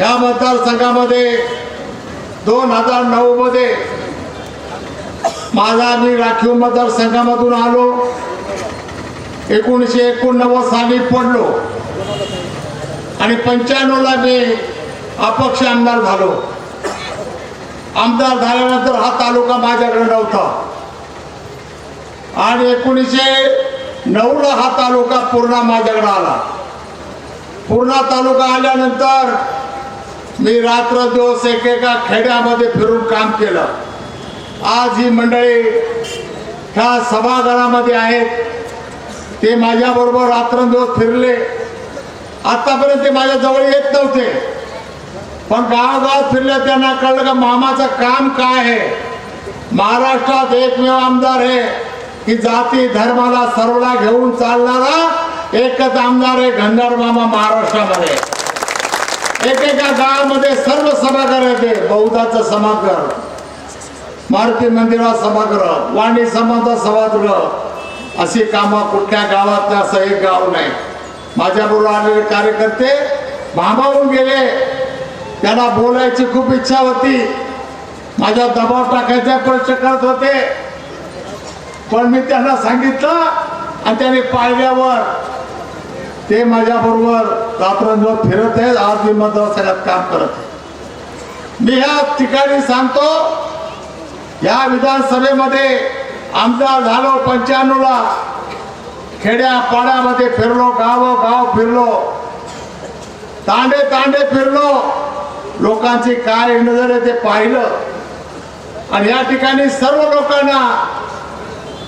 या मतदारसंघामध्ये दोन हजार नऊ मध्ये माझा मी राखीव मतदारसंघामधून आलो. एकोणीसशे एकोणनव्वद साली पडलो. आणि पंच्याण्णवला मी अपक्ष आमदार झालो. आमदार झाल्यानंतर हा तालुका माझ्याकडे नव्हता. आणि एकोणीसशे नऊला हा तालुका पूर्णा माझ्याकडे आला. पूर्णा तालुका आल्यानंतर मी रात्र दिवस एकेका खेड्यामध्ये फिरून काम केलं. आज ही मंडळी ह्या सभागृहामध्ये आहेत. ते माझ्याबरोबर रात्रंदिवस फिरले. आतापर्यंत ते माझ्या जवळ येत नव्हते. पण गावगाव फिरले त्यांना कळलं का मामाचं काम काय आहे? महाराष्ट्रात एकमेव आमदार आहे. की जाती धर्माला सर्वला घेऊन चालणारा एकच आमदार आहे गंधार मामा महाराष्ट्रामध्ये. एकेका गावामध्ये सर्व सभागृह येते. बौद्धाचं सभागृह. मारुती मंदिरात सभागृह वाणी समाजा सभागृह. अशी कामं कुठल्या गावात असं एक गाव नाही. माझ्याबरोबर आलेले कार्यकर्ते भांबावून गेले. त्यांना बोलायची खूप इच्छा होती. माझ्या दबाव टाकायचा प्रश्न करत होते. पण मी त्यांना सांगितलं आणि त्याने पाहिल्यावर ते माझ्याबरोबर रात्रंदिवस फिरत आहेत. आज मी मतदारसंघात काम करत आहे. मी ह्या ठिकाणी सांगतो या विधानसभेमध्ये आमदार झालो पंच्याण्णवला खेड्या पाड्यामध्ये फिरलो गाव गाव फिरलो तांडे तांडे फिरलो. लोकांची काय नजर आहे ते पाहिलं. आणि या ठिकाणी सर्व लोकांना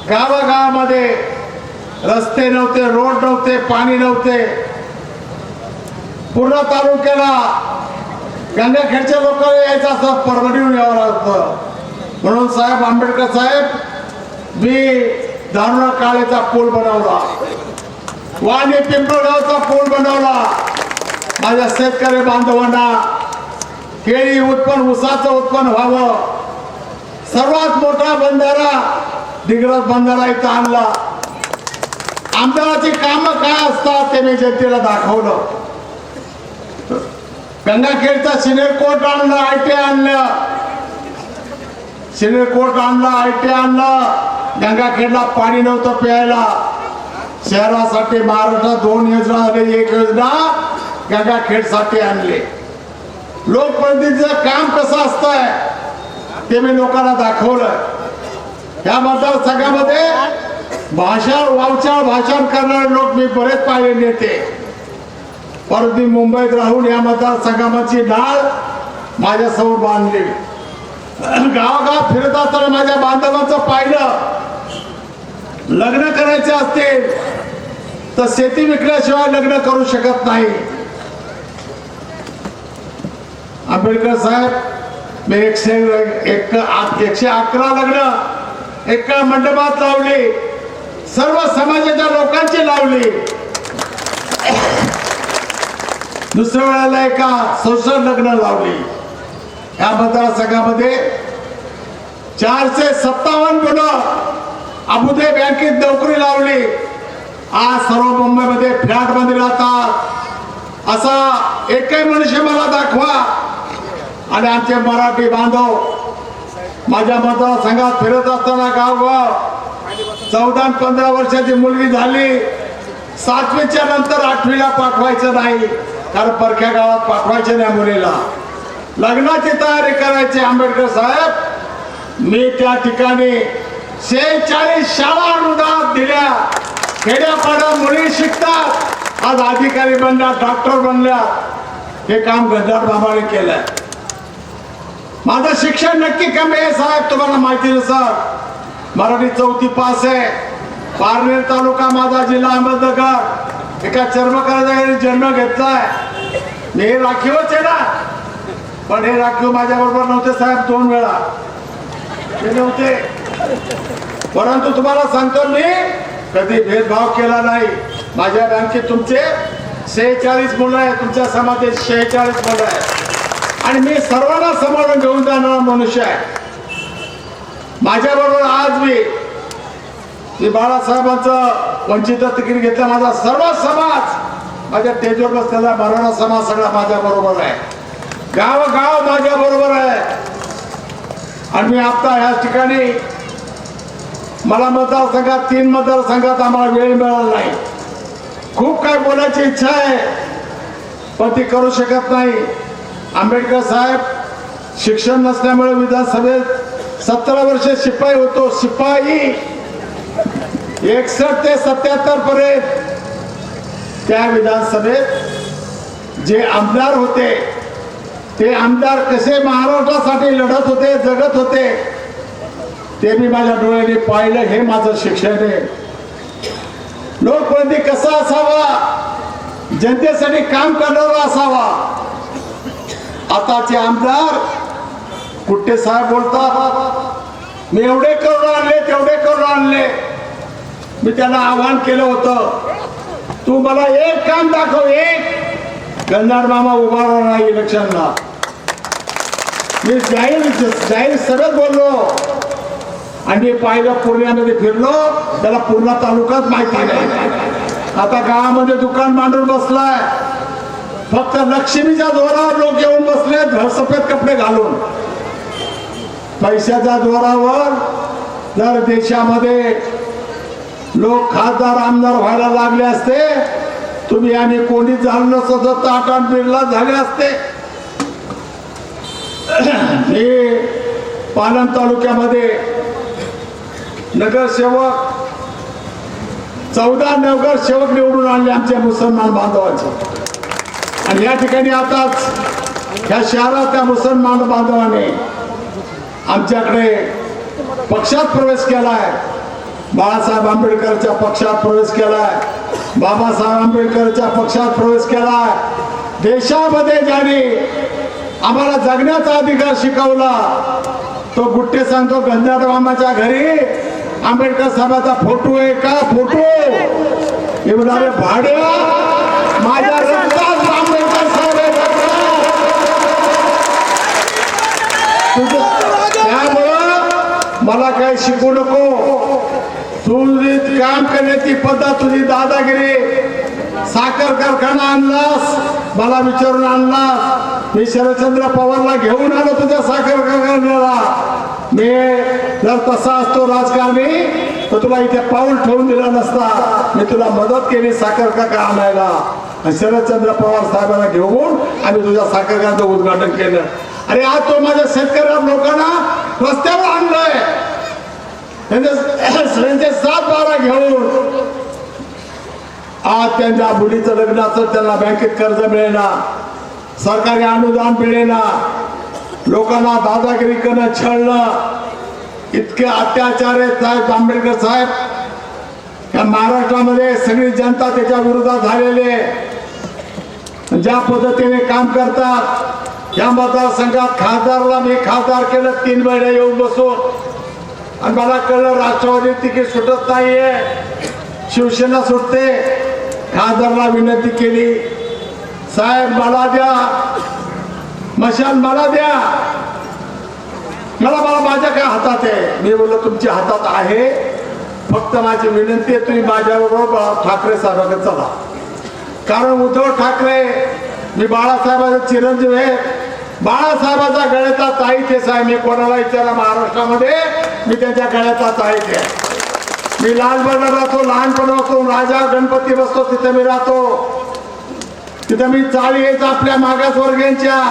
गावागावामध्ये रस्ते नव्हते रोड नव्हते पाणी नव्हते. पूर्ण तालुक्याला गंगाखेडच्या लोकांना यायचं असं परवडून यावं लागतं. म्हणून साहेब आंबेडकर साहेब मी दारुणा काळेचा पूल बनवला. वाणी पिंपळगावचा पूल बनवला. माझ्या शेतकरी बांधवांना केळी उत्पन्न उसाचं उत्पन्न व्हावं. सर्वात मोठा बंधारा दिग्रज बंधारा इथं आणला. आमदाराची कामं काय असतात ते मी जनतेला दाखवलं. गंगाखेडचा सिनियर कोर्ट आणलं आय टी आणलं. सिनियर कोर्ट आणलं आय टी आणलं. गंगाखेडला पाणी नव्हतं प्यायला. शहरासाठी महाराष्ट्रात दोन योजना आले एक योजना गंगाखेडसाठी आणले. लोकप्रतिनिधीचं काम कसं असतंय ते मी लोकांना दाखवलं या मतदारसंघामध्ये भाषा वावचाळ भाषण करणारे लोक मी बरेच पाहिले नेते. परंतु मी मुंबईत राहून या मतदारसंघाची डाळ माझ्यासमोर बांधली. गावागाव फिरत असताना माझ्या बांधवांचं पाहिलं. लग्न करायचे असतील तर शेती विकल्याशिवाय लग्न करू शकत नाही. आंबेडकर साहेब मी एकशे एक एकशे अकरा लग्न एका मंडपात लावली. सर्व समाजाच्या लोकांची लावली. दुसऱ्या वेळेला एका संसद लग्न लावली. या मतदारसंघामध्ये चारशे सत्तावन्न मुलं अबुदे बँकेत नोकरी लावली. आज सर्व मुंबईमध्ये फ्लॅटमध्ये राहतात असा एकही मनुष्य मला दाखवा. आणि आमचे मराठी बांधव माझ्या मतदारसंघात फिरत असताना गावगाव चौदा पंधरा वर्षाची मुलगी झाली. सातवीच्या नंतर आठवीला पाठवायचं नाही कारण परख्या गावात पाठवायचे नाही मुलीला. लग्नाची तयारी करायची आंबेडकर साहेब. मी त्या ठिकाणी शेहेचाळीस शाळा अनुदान दिल्या. खेड्यापाड्या मुली शिकतात. आज अधिकारी बनल्या डॉक्टर बनल्या. हे काम गद्दार बाबाने केलंय. माझं शिक्षण नक्की कमी आहे साहेब तुम्हाला माहिती नसर मराठी चौथी पास आहे. पारनेर तालुका माझा जिल्हा अहमदनगर. एका चर्मकाराच्या जन्म घेतलाय. मी हे राखीवच आहे ना? पण हे राखीव माझ्या बरोबर नव्हते साहेब दोन वेळा. ते नव्हते. परंतु तुम्हाला सांगतो मी कधी भेदभाव केला नाही. माझ्या बँकेत तुमचे शेहेचाळीस मुलं आहे तुमच्या समाजात शेहेचाळीस मुलं आहे आणि मी सर्वांना समाधान घेऊन जाणारा मनुष्य आहे. माझ्याबरोबर आज मी मी बाळासाहेबांचं वंचित तिकीट घेतलं. माझा सर्व समाज माझ्या टेजवर बसलेला मराठा समाज सगळा माझ्या बरोबर आहे. गाव गाव माझ्या बरोबर आहे. आणि मी आता ह्या ठिकाणी मला मतदारसंघात तीन मतदारसंघात आम्हाला वेळ मिळाला नाही. खूप काय बोलायची इच्छा आहे पण ती करू शकत नाही. आंबेडकर साहेब शिक्षण नसल्यामुळे विधानसभेत सतरा वर्ष शिपाई होतो. शिपाई एकसष्ट ते सत्याहत्तर पर्यंत त्या विधानसभेत जे आमदार होते ते आमदार कसे महाराष्ट्रासाठी लढत होते जगत होते ते मी माझ्या डोळ्याने पाहिलं. हे माझं शिक्षण आहे. लोकप्रतिनिधी कसा असावा? जनतेसाठी काम करणारा असावा? आताचे आमदार कुठे साहेब बोलतात मी एवढे करून आणले तेवढे करून आणले. मी त्यांना आवाहन केलं होतं. तू मला एक काम दाखव एक. गंधार मामा उभा राहणार इलेक्शनला. मी जाहीर जाहीर सरळ बोललो. आणि मी पाहिलं पुण्यामध्ये फिरलो. त्याला पूर्ण तालुकाच माहिती आहे. आता गावामध्ये दुकान मांडून बसलाय. फक्त लक्ष्मीच्या जोरावर लोक येऊन बसले सफेद कपडे घालून. पैशाच्या जोरावर जर देशामध्ये लोक खासदार आमदार व्हायला लागले असते तुम्ही आम्ही कोणी झालो नसत तर ताटान झाले असते. हे पालन तालुक्यामध्ये नगरसेवक चौदा नगरसेवक निवडून आणले आमच्या मुसलमान बांधवाचे. आणि या ठिकाणी आताच ह्या शहरात त्या मुसलमान बांधवाने आमच्याकडे पक्षात प्रवेश केलाय. बाळासाहेब आंबेडकरच्या पक्षात प्रवेश केलाय. बाबासाहेब आंबेडकरच्या पक्षात प्रवेश केलाय. देशामध्ये ज्याने आम्हाला जगण्याचा अधिकार शिकवला तो गुट्टे सांगतो गंजादबामाच्या घरी आंबेडकर साहेबाचा फोटो आहे का? फोटो एवढा भाड्या. मला काय शिकू नको. तुझी काम करण्याची पद्धत तुझी दादागिरी. साखर कारखाना आणलास मला विचारून आणलास. मी शरदचंद्र पवारला घेऊन आलो तुझ्या साखर कारखान्याला. मी जर तसा असतो राजकारणी तर तुला इथे पाऊल ठेवून दिला नसता. मी तुला मदत केली साखर काका आणायला. आणि शरदचंद्र पवार साहेबांना घेऊन आम्ही तुझ्या साखर कारखान्याचं उद्घाटन केलं. अरे आज तो माझ्या शेतकऱ्या लोकांना रस्त्यावर आणलंय त्यांचे त्यांचे सात बारा घेऊन आज त्यांच्या मुलीचं लग्नाचं त्यांना बँकेत कर्ज मिळेना. सरकारी अनुदान मिळेना. लोकांना दादागिरी करणं छळणं इतके अत्याचार आहेत साहेब आंबेडकर साहेब. या महाराष्ट्रामध्ये सगळी जनता त्याच्या विरोधात झालेली ज्या पद्धतीने काम करतात या मतदारसंघात खासदारला मी खासदार केलं तीन महिने येऊन बसून. आणि मला कळलं राष्ट्रवादी तिकीट सुटत नाहीये. शिवसेना सुटते. खासदारला विनंती केली. साहेब मला द्या. मशाल मला द्या. मला मला माझ्या काय हातात आहे? मी बोललो तुमच्या हातात आहे. फक्त माझी विनंती आहे तुम्ही माझ्याबरोबर ठाकरे साहेबांकडे चला. कारण उद्धव ठाकरे मी बाळासाहेबांचे चिरंजीव आहे. बाळासाहेबाचा गळ्याचा ताई साहेब. आहे मी कोणाला विचारा महाराष्ट्रामध्ये? मी त्यांच्या गळ्याचा ताई आहे. मी लालबागला राहतो लहानपण असतो राजा गणपती बसतो तिथे मी राहतो. तिथे मी चाळी येत आपल्या मागासवर्गीयांच्या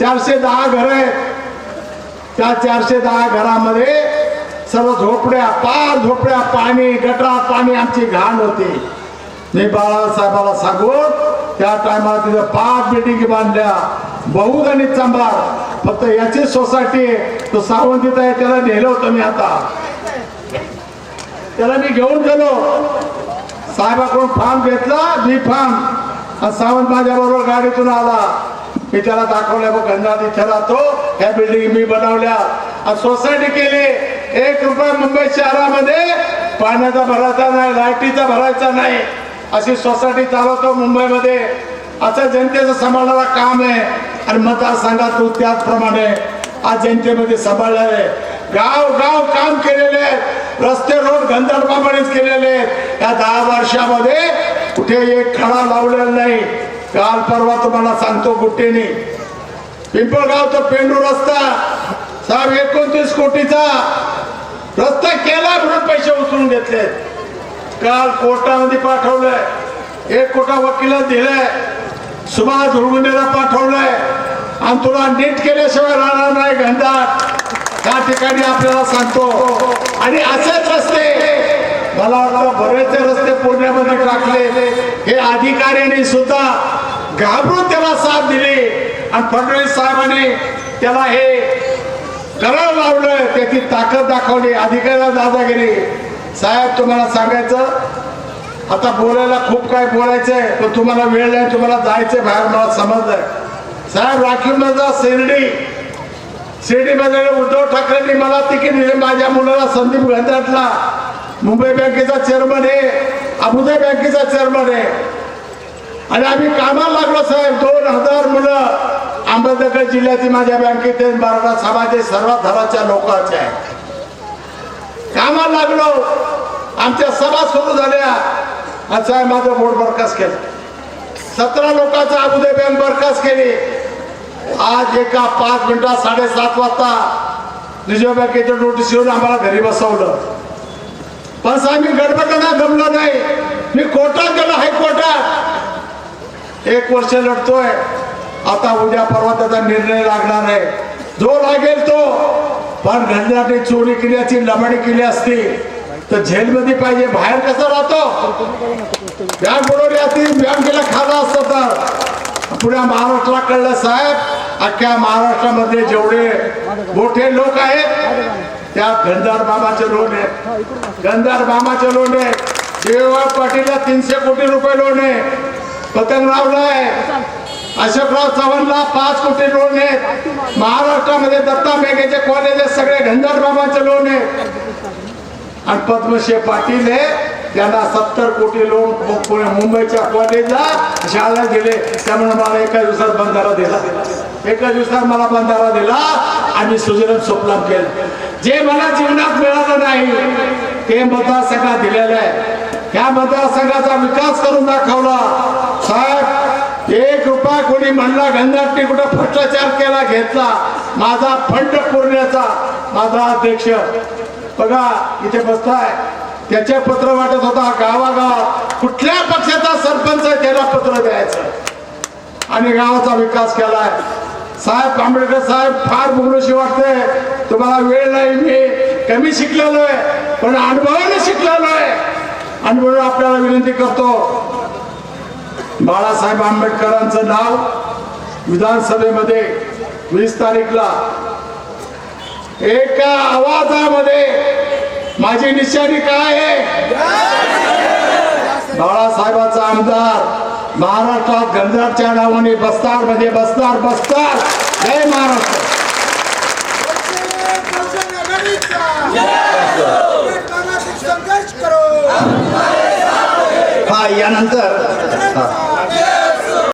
चारशे दहा घर आहेत. त्या चारशे दहा घरामध्ये सर्व झोपड्या पार झोपड्या पाणी गटरा पाणी आमची घाण होती. मी बाळासाहेबाला सांगून त्या टायमाला तिथं पाच बिल्डिंग बांधल्या. बहुगणित आणि चांभार फक्त याची सोसायटी तो सावंतीत आहे त्याला नेलं होतं मी आता. त्याला मी घेऊन गेलो. साहेबाकडून फॉर्म घेतला मी फॉर्म. आणि सावंत माझ्या बरोबर गाडीतून आला. मी त्याला दाखवल्या बघ गंगात इथे राहतो. ह्या बिल्डिंग मी बनवल्या. आणि सोसायटी केली. एक रुपया मुंबई शहरामध्ये पाण्याचा भरायचा नाही लाईटीचा भरायचा नाही. अशी सोसायटी चालवतो मुंबईमध्ये. असं जनतेचं सांभाळणारा काम आहे. आणि मतदारसंघात तू त्याचप्रमाणे आज जनतेमध्ये सांभाळला आहे गाव गाव काम केलेले आहेत. रस्ते रोड गंधर्वामध्येच केलेले आहेत. या दहा वर्षामध्ये कुठे एक खडा लावलेला नाही. काल परवा तुम्हाला सांगतो गुट्टेने पिंपळगाव तर पेंडू रस्ता. साहेब एकोणतीस कोटीचा रस्ता केला म्हणून पैसे उचलून घेतले काल कोर्टामध्ये पाठवलंय. एक कोटा वकिला दिलाय. सुभाष धुळगुंडेला पाठवलंय. आणि तुला नीट केल्याशिवाय राहणार नाही घंटात. त्या ठिकाणी आपल्याला सांगतो. आणि असेच रस्ते. मला वाटतं बरेचसे रस्ते पुण्यामध्ये टाकले. हे अधिकाऱ्यांनी सुद्धा घाबरून त्याला साथ दिली. आणि फडणवीस साहेबांनी त्याला हे करार लावलं. त्याची ताकद दाखवली. अधिकाऱ्याला दादागिरी. साहेब तुम्हाला सांगायचं आता बोलायला खूप काय बोलायचंय पण तुम्हाला वेळ नाही तुम्हाला जायचंय बाहेर मला समजलंय. साहेब राखीव माझा शिर्डी. शिर्डीमध्ये उद्धव ठाकरेंनी मला तिकीट माझ्या मुलाला संदीप गंधातला मुंबई बँकेचा चेअरमन आहे अबुधाई बँकेचा चेअरमन आहे. आणि आम्ही कामाला लागलो साहेब. दोन हजार मुलं अहमदनगर जिल्ह्यातील माझ्या बँकेत मराठा समाज सर्व धराच्या लोकांचे आहे कामाला लागलो. आमच्या सभा सुरू झाल्या. असं साहेब माझं बोर्ड बरखास्त केलं. सतरा लोकांचा अबुधाई बँक बरखास्त केली. आज एका पाच मिनिटात साडेसात वाजता रिझर्व्ह बँकेचं नोटीस येऊन आम्हाला घरी बसवलं. पण साहेब मी गडबडांना गमलो नाही. मी कोर्टात गेलो हायकोर्टात. एक वर्ष लढतोय. आता उद्या परवा त्याचा निर्णय लागणार आहे. जो लागेल तो. पण घंटाने चोरी केल्याची लमणी केली असती तर झेलमध्ये पाहिजे बाहेर कसं राहतो? बँक बुडवली असती बँकेला खाला असतं तर. पुण्या महाराष्ट्राला कळलं साहेब अख्ख्या महाराष्ट्रामध्ये जेवढे मोठे लोक आहेत त्या गंधार बाबाचे लोन आहे गंधार बाबाचे लोन आहे शिवराव पाटीलला तीनशे कोटी रुपये लोन आहे पतंगरावला आहे अशोकराव चव्हाणला पाच कोटी लोन आहे महाराष्ट्रामध्ये दत्ता मेघेचे कॉलेज आहे सगळे गंधार बाबाचे लोन आहे आणि पद्मश्री पाटील हे त्यांना सत्तर कोटी लोन पुणे- मुंबईच्या कॉलेजला शाळेला दिले. त्यामुळे मला एका दिवसात बंधारा दिला. एका दिवसात मला बंधारा दिला आणि सुजलन सुफलाम केलं जे मला जीवनात मिळालं नाही ते मतदारसंघात दिलेलं आहे. त्या मतदारसंघाचा विकास करून दाखवला. साहेब एक रुपया कोणी म्हणला गंगाटने कुठं भ्रष्टाचार केला घेतला. माझा फंड पुरण्याचा माझा अध्यक्ष बघा इथे बसताय. त्याचे पत्र वाटत होता गावागावात. कुठल्या पक्षाचा सरपंच आहे त्याला पत्र द्यायचं? आणि गावाचा विकास केलाय. साहेब आंबेडकर साहेब फार बोलूशी वाटते तुम्हाला वेळ नाही मी कमी शिकलेलो आहे पण अनुभवाने शिकलेलो आहे. आपल्याला विनंती करतो बाळासाहेब आंबेडकरांचं नाव विधानसभेमध्ये वीस तारीखला एका आवाजामध्ये माझी निशाणी काय आहे? बाळासाहेबाचा आमदार महाराष्ट्रात गंजारच्या नावाने बसणार मध्ये म्हणजे बसणार बसणार जय महाराष्ट्र. हा यानंतर